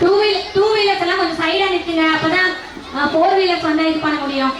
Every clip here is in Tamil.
டூ வீலர் டூ வீலர்ஸ் எல்லாம் கொஞ்சம் சைடா நிற்குங்க அப்பதான் ஃபோர் வீலர்ஸ் வந்து இது பண்ண முடியும்.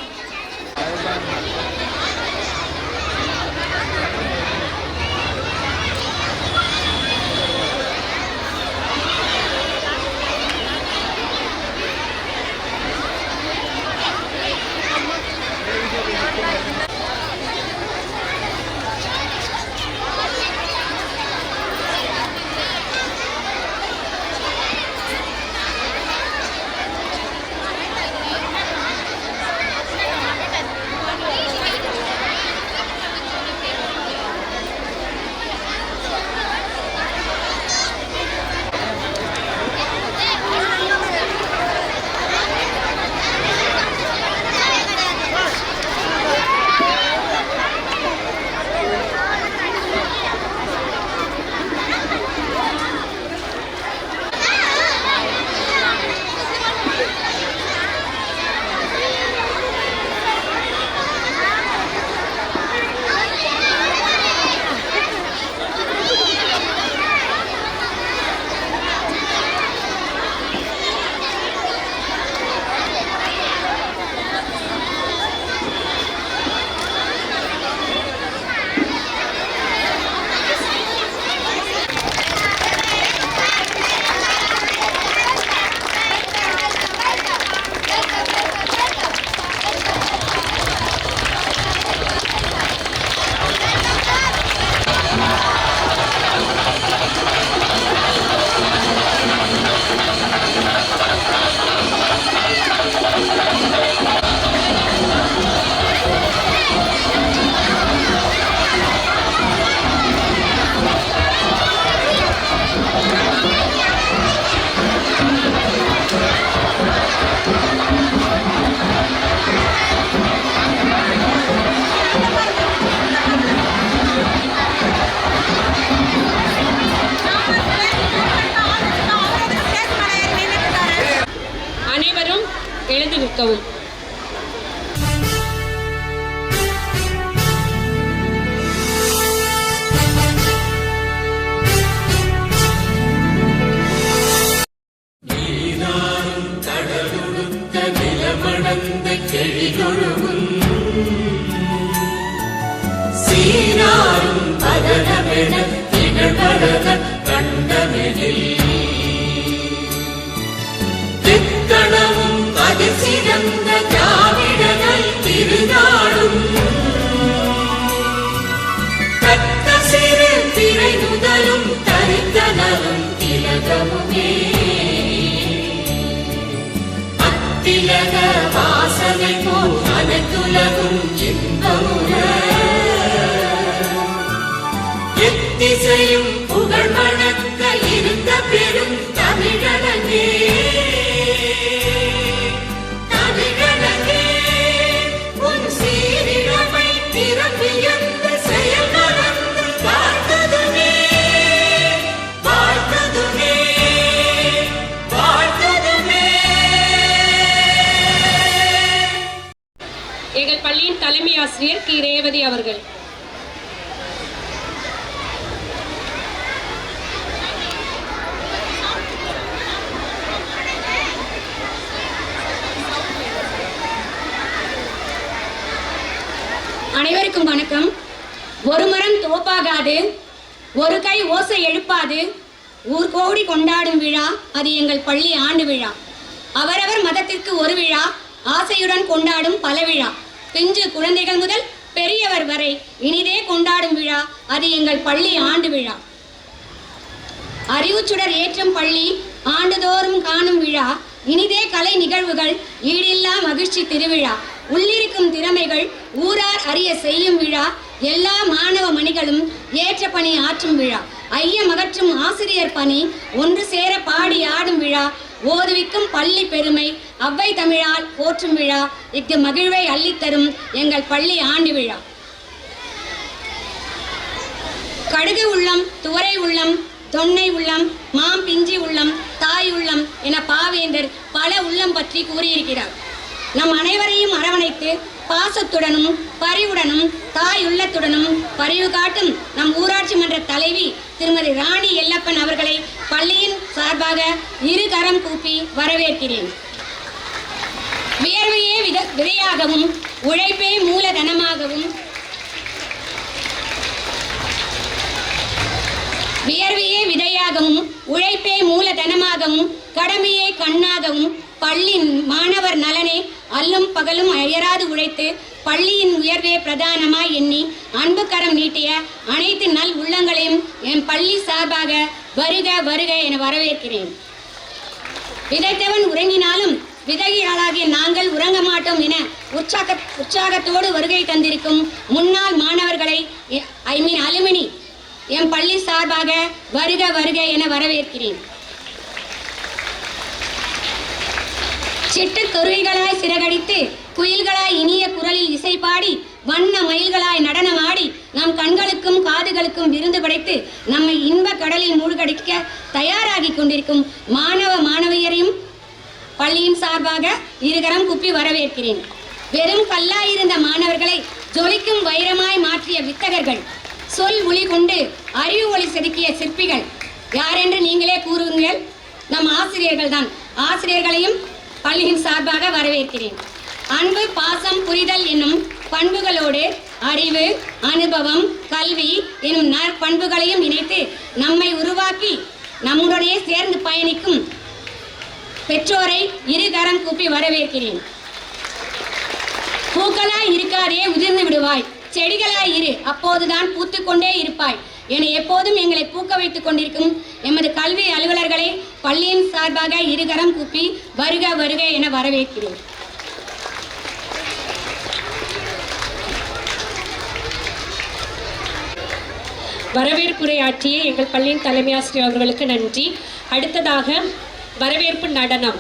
எங்கள் பள்ளியின் தலைமை ஆசிரியர் கி. ரேவதி அவர்கள். அனைவருக்கும் வணக்கம். ஒரு மரம் தோப்பாகாது ஒரு கை ஓசை எழுப்பாது ஊர் கோடி கொண்டாடும் விழா அது எங்கள் பள்ளி ஆண்டு விழா. அவரவர் மதத்திற்கு ஒரு விழா ஆசையுடன் கொண்டாடும் பல விழா. பிஞ்சு குழந்தைகள் முதல் பெரியவர் வரை இனிதே கொண்டாடும் விழா. அது எங்கள் பள்ளி ஆண்டு விழா. அறிவுச்சுடர் ஏற்றும் பள்ளி ஆண்டுதோறும் காணும் விழா. இனிதே கலை நிகழ்வுகள் ஈடில்லா மகிழ்ச்சி திருவிழா. உள்ளிருக்கும் திறமைகள் ஊரார் அறிய செய்யும் விழா. எல்லா மாணவ மணிகளும் ஏற்ற பணி ஆற்றும் விழா. ஐயமகற்றும் ஆசிரியர் பணி ஒன்று சேர பாடி ஆடும் விழா. ஓதுவிக்கும் பள்ளி பெருமை. அவ்வை தமிழால் போற்றும் விழா. இக்கு மகிழ்வை அள்ளித்தரும் எங்கள் பள்ளி ஆண்டு விழா. கடுகு உள்ளம் துவரை உள்ளம் தொன்னை உள்ளம் மாம் பிஞ்சி உள்ளம் தாய் உள்ளம் என பாவேந்தர் பல உள்ளம் பற்றி கூறியிருக்கிறார். நம் அனைவரையும் அரவணைத்து பாசத்துடனும் பரிவுடனும் தாய் உள்ளத்துடனும் பரிவு காட்டும் நம் ஊராட்சி மன்ற தலைவி திருமதி ராணி எல்லப்பன் அவர்களை பள்ளியின் சார்பாக இரு கரம் கூப்பி வரவேற்கிறேன். வியர்வையே வித விதையாகவும் உழைப்பே மூலதனமாகவும் வியர்வையே விதையாகவும் உழைப்பே மூலதனமாகவும் கடமையே கண்ணாகவும் பள்ளி மாணவர் நலனே அல்லும் பகலும் அயராது உழைத்து பள்ளியின் உயர்வே பிரதானமாய் எண்ணி அன்பு கரம் நீட்டிய அனைத்து நல் உள்ளங்களையும் என் பள்ளி சார்பாக வருக வருக என வரவேற்கிறேன். விதைத்தவன் உறங்கினாலும் விதைகளாகிய நாங்கள் உறங்க மாட்டோம் என உற்சாக உற்சாகத்தோடு வருகை தந்திருக்கும் முன்னாள் மாணவர்களை ஐ மீன் அலுமினி என் பள்ளி சார்பாக வருக வருக என வரவேற்கிறேன். சிட்டுக்குருவிகளாய் சிறகடித்து குயில்களாய் இனிய குரலில் இசை பாடி வண்ண மயில்களாய் நடனமாடி நம் கண்களுக்கும் காதுகளுக்கும் விருந்து படைத்து நம்மை இன்ப கடலில் மூழ்கடிக்க தயாராகி கொண்டிருக்கும் மாணவ மாணவியரையும் பள்ளியின் சார்பாக இருகரம் குப்பி வரவேற்கிறேன். வெறும் கல்லாயிருந்த மாணவர்களை ஜொலிக்கும் வைரமாய் மாற்றிய வித்தகர்கள் சொல் ஒளி கொண்டு அறிவு ஒளி செதுக்கிய சிற்பிகள் யாரென்று நீங்களே கூறுங்கள். நம் ஆசிரியர்கள் தான் ஆசிரியர்களையும் பள்ளியின் சார்பாக வரவேற்கிறேன். அன்பு பாசம் புரிதல் என்னும் பண்புகளோடு அறிவு அனுபவம் கல்வி எனும் நற்பண்புகளையும் இணைத்து நம்மை உருவாக்கி நம்முடனே சேர்ந்து பயணிக்கும் பெற்றோரை இருகரம் கூப்பி வரவேற்கிறேன். பூக்களாய் இருக்காதே உதிர்ந்து விடுவாய். செடிகளாய் இரு அப்போதுதான் பூத்துக்கொண்டே இருப்பாய். என எப்போதும் எங்களை பூக்க வைத்துக் கொண்டிருக்கும் எமது கல்வி அலுவலர்களை பள்ளியின் சார்பாக இருகரம் கூப்பி வருக வருக என வரவேற்கிறோம் வரவேற்புரையாற்றிய எங்கள் பள்ளியின் தலைமை ஆசிரியர் அவர்களுக்கு நன்றி. அடுத்ததாக வரவேற்பு நடனம்.